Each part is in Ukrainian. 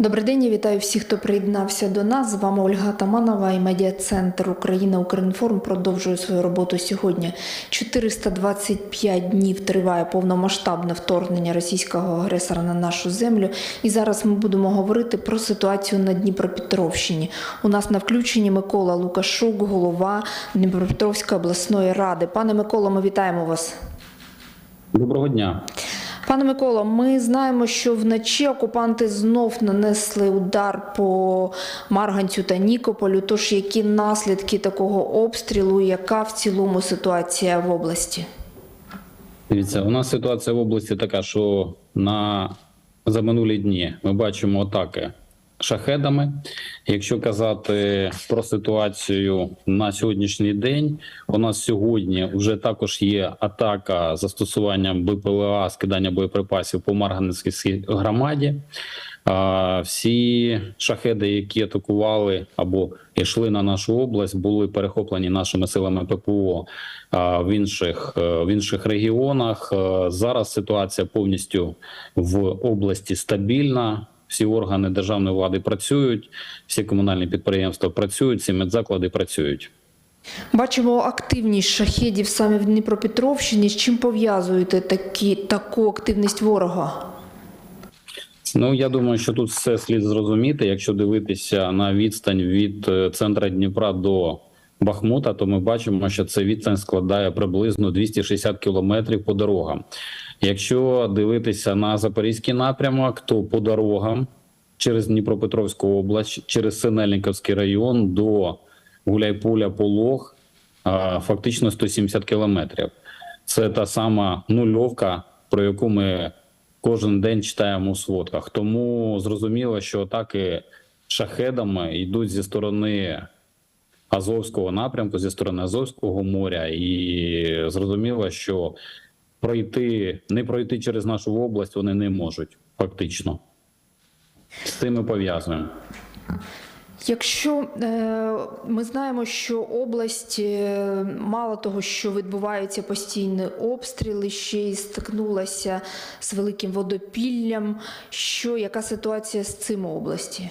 Добрий день, я вітаю всіх, хто приєднався до нас. З вами Ольга Таманова і медіа-центр Україна Укрінформ продовжує свою роботу сьогодні. 425 днів триває повномасштабне вторгнення російського агресора на нашу землю. І зараз ми будемо говорити про ситуацію на Дніпропетровщині. У нас на включенні Микола Лукашук, голова Дніпропетровської обласної ради. Пане Миколо, ми вітаємо вас. Доброго дня. Пане Миколо, ми знаємо, що вночі окупанти знов нанесли удар по Марганцю та Нікополю. Тож які наслідки такого обстрілу, яка в цілому ситуація в області? Дивіться, у нас ситуація в області така, що на за минулі дні ми бачимо атаки шахедами. Якщо казати про ситуацію на сьогоднішній день, у нас сьогодні вже також є атака застосуванням БПЛА, скидання боєприпасів по Марганецькій громаді. Всі шахеди, які атакували або йшли на нашу область, були перехоплені нашими силами ППО в інших е, в інших регіонах. Е, Зараз ситуація повністю в області стабільна. Всі органи державної влади працюють, всі комунальні підприємства працюють, всі медзаклади працюють. Бачимо активність шахедів саме в Дніпропетровщині. З чим пов'язуєте такі, таку активність ворога? Ну я думаю, що тут все слід зрозуміти. Якщо дивитися на відстань від е, центра Дніпра до Бахмута, то ми бачимо, що це відстань складає приблизно 260 кілометрів по дорогам. Якщо дивитися на запорізький напрямок, то по дорогам через Дніпропетровську область, через Синельниковський район до Гуляйполя Полог фактично 170 кілометрів. Це та сама нульовка, про яку ми кожен день читаємо у сводках. Тому зрозуміло, що атаки шахедами йдуть зі сторони Азовського напрямку, зі сторони Азовського моря, і зрозуміло, що пройти не пройти через нашу область вони не можуть фактично. З цим ми пов'язуємо. Якщо е, ми знаємо, що область е, мало того, що відбуваються постійні обстріли, ще й стикнулася з великим водопіллям. Що яка ситуація з цим області?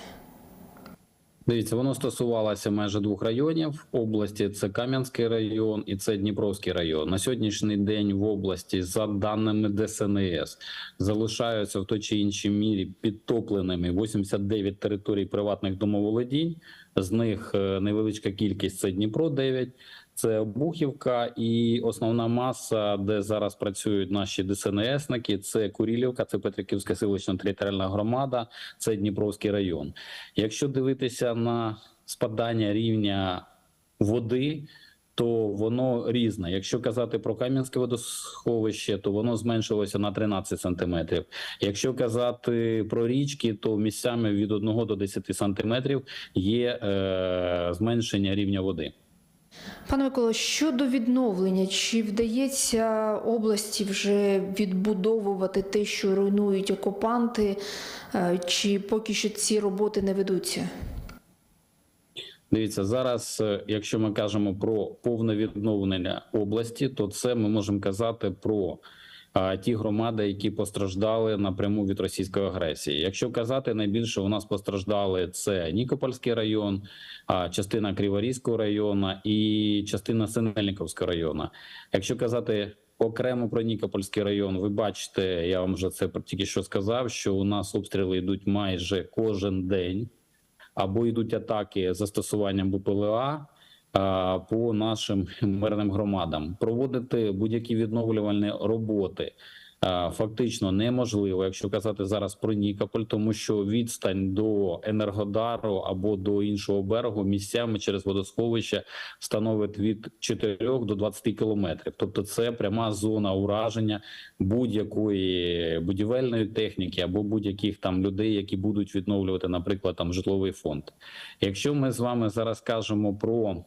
Дивіться, воно стосувалося майже двох районів області: це Кам'янський район і це Дніпровський район. На сьогоднішній день в області, за даними ДСНС, залишаються в той чи іншій мірі підтопленими 89 територій приватних домоволодінь. З них е, невеличка кількість це Дніпро 9, це Бухівка, і основна маса, де зараз працюють наші ДСНСники, це Курілівка, це Петриківська селищна територіальна громада, це Дніпровський район. Якщо дивитися на спадання рівня води, то воно різне. Якщо казати про Кам'янське водосховище, то воно зменшилося на 13 сантиметрів. Якщо казати про річки, то місцями від 1 до 10 сантиметрів є е, зменшення рівня води. Пане Миколо, щодо відновлення, чи вдається області вже відбудовувати те, що руйнують окупанти, е, чи поки що ці роботи не ведуться? Дивіться, зараз, е, якщо ми кажемо про повне відновлення області, то це ми можемо казати про ті громади, які постраждали напряму від російської агресії. Якщо казати, найбільше у нас постраждали це Нікопольський район, частина Криворізького району і частина Синельниковського району. Якщо казати окремо про Нікопольський район, ви бачите, я вам вже це тільки що сказав, що у нас обстріли йдуть майже кожен день або йдуть атаки застосуванням БПЛА по нашим мирним громадам. Проводити будь-які відновлювальні роботи фактично неможливо, якщо казати зараз про Нікополь, тому що відстань до Енергодару або до іншого берегу місцями через водосховище становить від 4 до 20 кілометрів. Тобто, це пряма зона ураження будь-якої будівельної техніки або будь-яких там людей, які будуть відновлювати, наприклад, там житловий фонд. Якщо ми з вами зараз кажемо про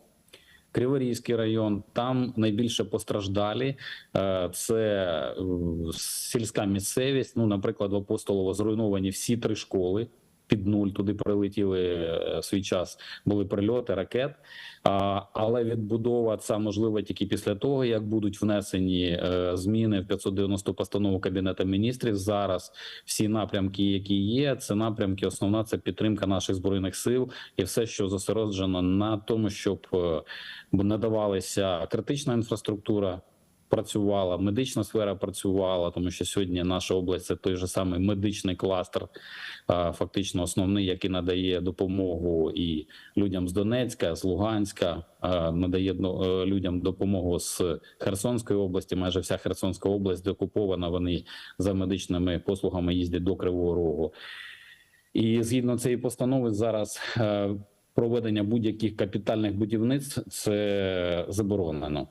Криворізький район, там найбільше постраждалі. Е, Це е, сільська місцевість. Ну, наприклад, в Апостолово зруйновані всі три школи. Під нуль. Туди прилетіли е, свій час. Були прильоти ракет. А, але відбудова ця можлива тільки після того, як будуть внесені е, зміни в 590 постанову Кабінету міністрів. Зараз всі напрямки, які є, це напрямки. Основна це підтримка наших збройних сил і все, що зосереджено на тому, щоб е, надавалася критична інфраструктура. Працювала медична сфера, працювала, тому що сьогодні наша область це той же самий медичний кластер, фактично основний, який надає допомогу і людям з Донецька, з Луганська, надає е, людям допомогу з Херсонської області. Майже вся Херсонська область деокупована. Вони за медичними послугами їздять до Кривого Рогу. І згідно цієї постанови, зараз е, проведення будь-яких капітальних будівництв це заборонено.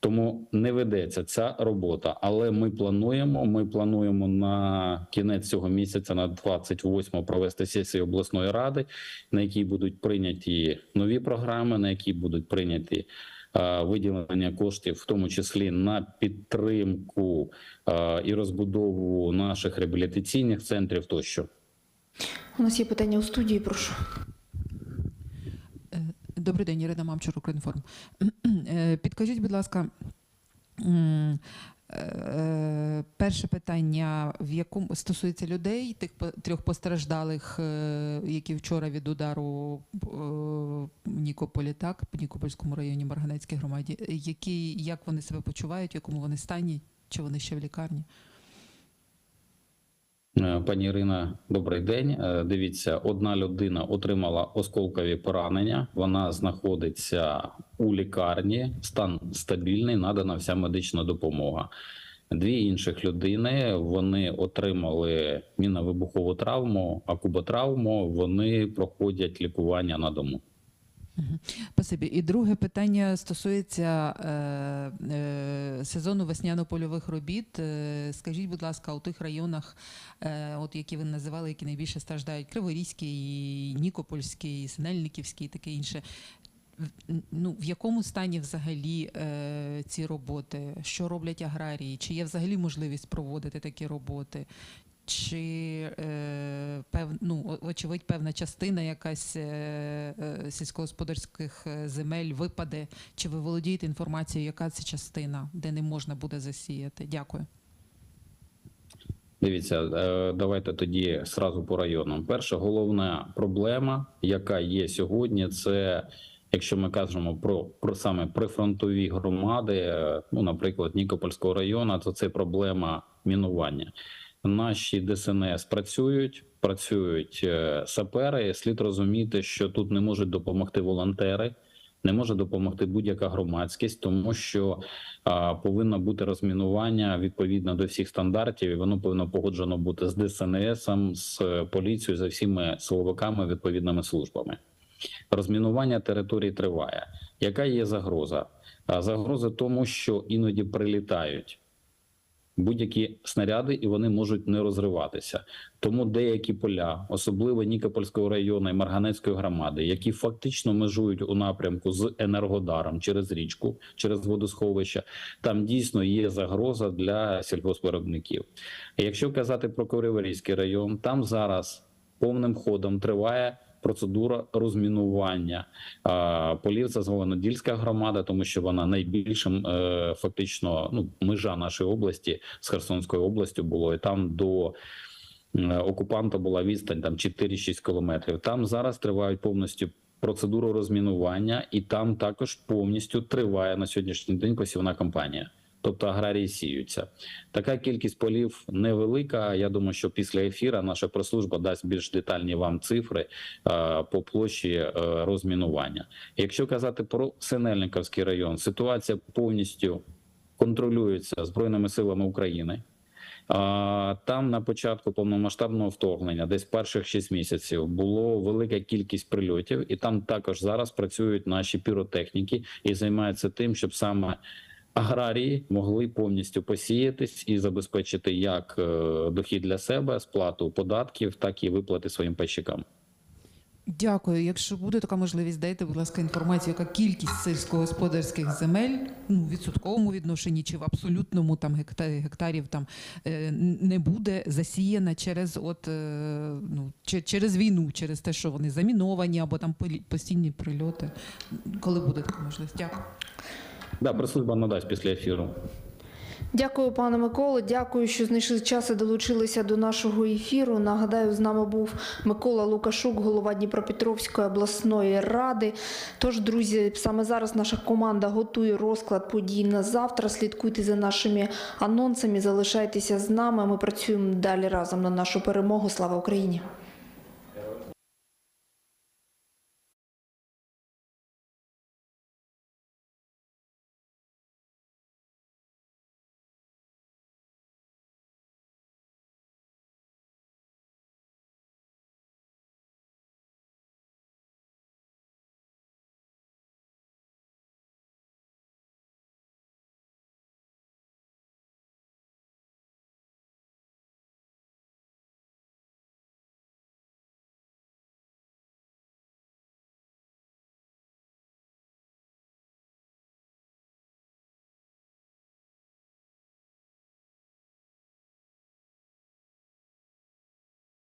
Тому не ведеться ця робота. Але ми плануємо. Ми плануємо на кінець цього місяця, на 28 провести сесію обласної ради, на якій будуть прийняті нові програми, на якій будуть прийняті е, виділення коштів, в тому числі на підтримку е, і розбудову наших реабілітаційних центрів тощо. У нас є питання у студії, прошу. Добрий день, Ірина Мамчур, Укрінформ. Е, Підкажіть, будь ласка, е, перше питання, в якому стосується людей, тих трьох постраждалих, е, які вчора від удару в Нікополі, так, в Нікопольському районі Марганецькій громаді, які, як вони себе почувають, в якому вони стані, чи вони ще в лікарні? Е, Пані Ірина, добрий день. Е, Дивіться, одна людина отримала осколкові поранення. Вона знаходиться у лікарні, стан стабільний, надана вся медична допомога. Дві інших людини вони отримали мінно-вибухову травму, акуботравму. Вони проходять лікування на дому. Спасибі. І друге питання стосується е, е, сезону весняно-польових робіт. Е, скажіть, будь ласка, у тих районах, е, от які ви називали, які найбільше страждають: Криворізький, Нікопольський, Синельниківський, і таке інше. Ну, в якому стані взагалі е, ці роботи? Що роблять аграрії? Чи є взагалі можливість проводити такі роботи? Чи е, пев, ну, очевидь, певна частина якась е, е, сільськогосподарських е, земель випаде? Чи ви володієте інформацією, яка це частина, де не можна буде засіяти? Дякую. Дивіться, е, давайте тоді сразу по районам. Перша головна проблема, яка є сьогодні, це якщо ми кажемо про, про саме прифронтові громади, ну, наприклад, Нікопольського району, то це проблема мінування. Наші ДСНС працюють, працюють е, сапери. Слід розуміти, що тут не можуть допомогти волонтери. Не може допомогти будь-яка громадськість, тому що а, повинно бути розмінування відповідно до всіх стандартів, і воно повинно погоджено бути з ДСНС, з е, поліцією, за всіми силовиками, відповідними службами. Розмінування територій триває. Яка є загроза? А загроза тому, що іноді прилітають будь-які снаряди, і вони можуть не розриватися. Тому деякі поля, особливо Нікопольського району і Марганецької громади, які фактично межують у напрямку з енергодаром через річку, через водосховища, там дійсно є загроза для сільгоспвиробників. Якщо казати про Криворізький район, там зараз повним ходом триває. Процедура розмінування полів це Зеленодільська громада, тому що вона найбільшим е, фактично ну межа нашої області з Херсонською областю було, і там до окупанта була відстань там 4-6 кілометрів. Там зараз тривають повністю процедуру розмінування, і там також повністю триває на сьогоднішній день посівна кампанія. Тобто аграрії сіються. Така кількість полів невелика. Я думаю, що після ефіра наша прес-служба дасть більш детальні вам цифри по площі е, розмінування. Якщо казати про Синельниковський район, ситуація повністю контролюється збройними силами України. Там на початку повномасштабного вторгнення, десь перших 6 місяців, було велика кількість прильотів, і там також зараз працюють наші піротехніки і займаються тим, щоб саме аграрії могли повністю посіятись і забезпечити як е, дохід для себе, сплату податків, так і виплати своїм пайщикам. Дякую. Якщо буде така можливість, дайте, будь ласка, інформацію, яка кількість сільськогосподарських земель ну, в відсотковому відношенні чи в абсолютному там гекта- гектарів там е, не буде засіяна через от е, ну через війну, через те, що вони заміновані або там постійні прильоти. Коли буде така можливість? Дякую. Да, прес-служба надасть після ефіру. Дякую, пане Миколо. Дякую, що знайшли час і долучилися до нашого ефіру. Нагадаю, з нами був Микола Лукашук, голова Дніпропетровської обласної ради. Тож, друзі, саме зараз наша команда готує розклад подій на завтра. Слідкуйте за нашими анонсами, залишайтеся з нами. Ми працюємо далі разом на нашу перемогу. Слава Україні!